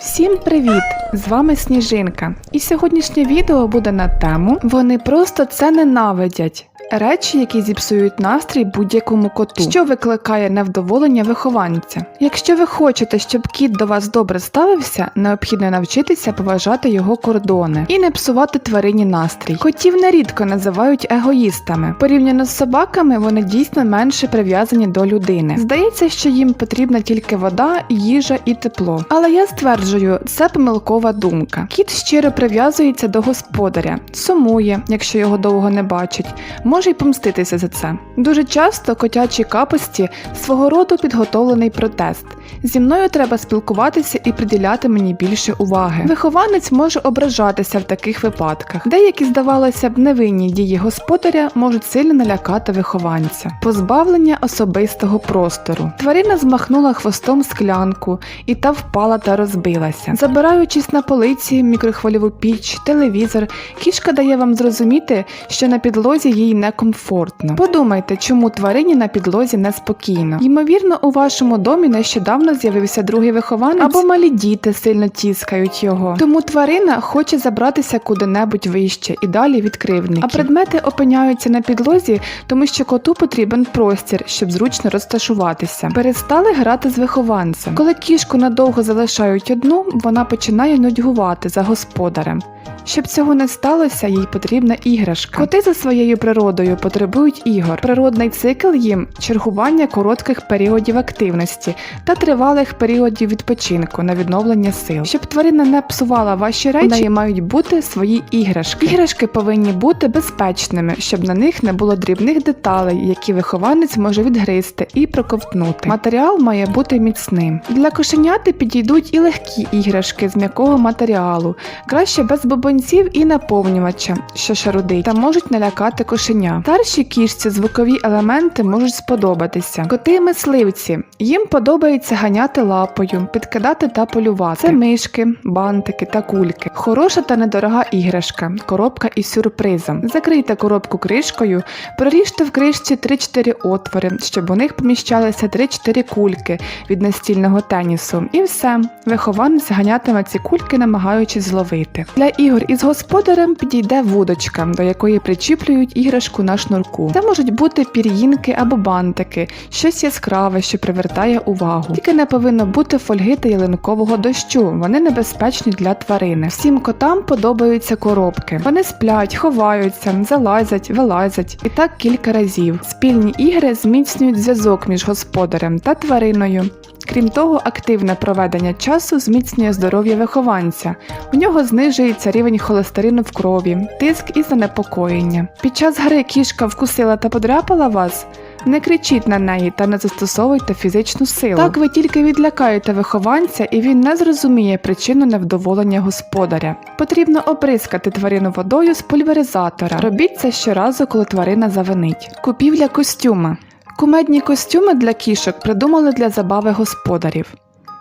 Всім привіт! З вами Сніжинка. І сьогоднішнє відео буде на тему Вони просто це ненавидять. Речі, які зіпсують настрій будь-якому коту, що викликає невдоволення вихованця. Якщо ви хочете, щоб кіт до вас добре ставився, необхідно навчитися поважати його кордони і не псувати тварині настрій. Котів нерідко називають егоїстами. Порівняно з собаками, вони дійсно менше прив'язані до людини. Здається, що їм потрібна тільки вода, їжа і тепло. Але я стверджую, це помилкова думка. Кіт щиро прив'язується до господаря, сумує, якщо його довго не бачить, може й помститися за це. Дуже часто котячі капості свого роду підготовлений протест. Зі мною треба спілкуватися і приділяти мені більше уваги. Вихованець може ображатися в таких випадках. Деякі, здавалося б, невинні дії господаря можуть сильно налякати вихованця. Позбавлення особистого простору. Тварина змахнула хвостом склянку, і та впала та розбилася. Забираючись на полиці, мікрохвильову піч, телевізор, кішка дає вам зрозуміти, що на підлозі їй некомфортно. Подумайте, чому тварині на підлозі неспокійно. Ймовірно, у вашому домі нещодавно з'явився другий вихованець або малі діти сильно тіскають його. Тому тварина хоче забратися куди-небудь вище і далі від кривдників. А предмети опиняються на підлозі, тому що коту потрібен простір, щоб зручно розташуватися. Перестали грати з вихованцем. Коли кішку надовго залишають одну, вона починає нудьгувати за господарем. Щоб цього не сталося, їй потрібна іграшка. Коти за своєю природою потребують ігор. Природний цикл їм чергування коротких періодів активності та тривалих періодів відпочинку на відновлення сил. Щоб тварина не псувала ваші речі, у неї мають бути свої іграшки. Іграшки повинні бути безпечними, щоб на них не було дрібних деталей, які вихованець може відгризти і проковтнути. Матеріал має бути міцним. Для кошеняти підійдуть і легкі іграшки з м'якого матеріалу, краще без бобонців і наповнювача, що шарудить, та можуть налякати кошеня. Старшій кішці звукові елементи можуть сподобатися. Коти мисливці їм подобається ганяти лапою, підкидати та полювати. Це мишки, бантики та кульки. Хороша та недорога іграшка, коробка із сюрпризом. Закрийте коробку кришкою, проріжте в кришці 3-4 отвори, щоб у них поміщалися 3-4 кульки від настільного тенісу. І все. Вихованець ганятиме ці кульки, намагаючись зловити. Для ігор із господарем підійде вудочка, до якої причіплюють іграшку на шнурку. Це можуть бути пір'їнки або бантики, щось яскраве, що привертає увагу. Тільки не повинно бути фольги та ялинкового дощу. Вони небезпечні для тварини. Всім котам подобаються коробки. Вони сплять, ховаються, залазять, вилазять і так кілька разів. Спільні ігри зміцнюють зв'язок між господарем та твариною. Крім того, активне проведення часу зміцнює здоров'я вихованця. У нього знижується рівень холестерину в крові, тиск і занепокоєння. Під час гри кішка вкусила та подряпала вас. Не кричіть на неї та не застосовуйте фізичну силу. Так ви тільки відлякаєте вихованця, і він не зрозуміє причину невдоволення господаря. Потрібно оприскати тварину водою з пульверизатора. Робіть це щоразу, коли тварина завинить. Купівля костюма. Кумедні костюми для кішок придумали для забави господарів.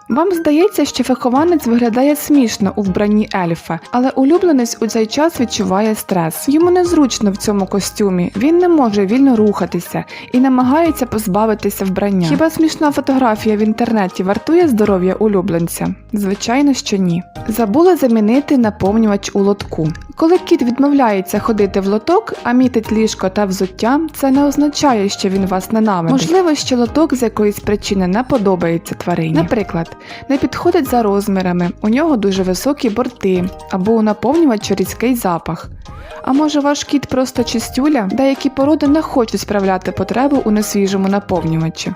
Вам здається, що вихованець виглядає смішно у вбранні ельфа, але улюбленець у цей час відчуває стрес. Йому незручно в цьому костюмі, він не може вільно рухатися і намагається позбавитися вбрання. Хіба смішна фотографія в інтернеті вартує здоров'я улюбленця? Звичайно, що ні. Забули замінити наповнювач у лотку. Коли кіт відмовляється ходити в лоток, а мітить ліжко та взуття, це не означає, що він вас ненавидить. Можливо, що лоток з якоїсь причини не подобається тварині. Наприклад, не підходить за розмірами, у нього дуже високі борти або у наповнювача різкий запах. А може ваш кіт просто чистюля? Деякі породи не хочуть справляти потребу у несвіжому наповнювачі.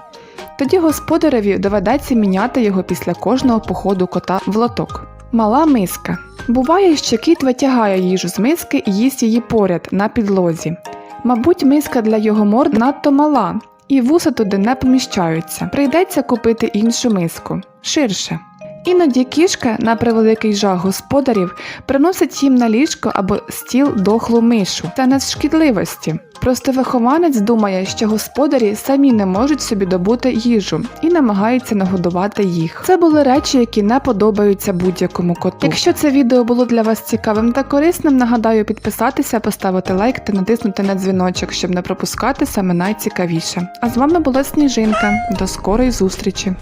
Тоді господареві доведеться міняти його після кожного походу кота в лоток. Мала миска. Буває, що кіт витягає їжу з миски і їсть її поряд на підлозі. Мабуть, миска для його морд надто мала, і вуса туди не поміщаються. Прийдеться купити іншу миску ширше. Іноді кішка, на превеликий жах господарів, приносить їм на ліжко або стіл дохлу мишу. Це не з шкідливості. Просто вихованець думає, що господарі самі не можуть собі добути їжу і намагається нагодувати їх. Це були речі, які не подобаються будь-якому коту. Якщо це відео було для вас цікавим та корисним, нагадаю підписатися, поставити лайк та натиснути на дзвіночок, щоб не пропускати саме найцікавіше. А з вами була Сніжинка. До скорої зустрічі!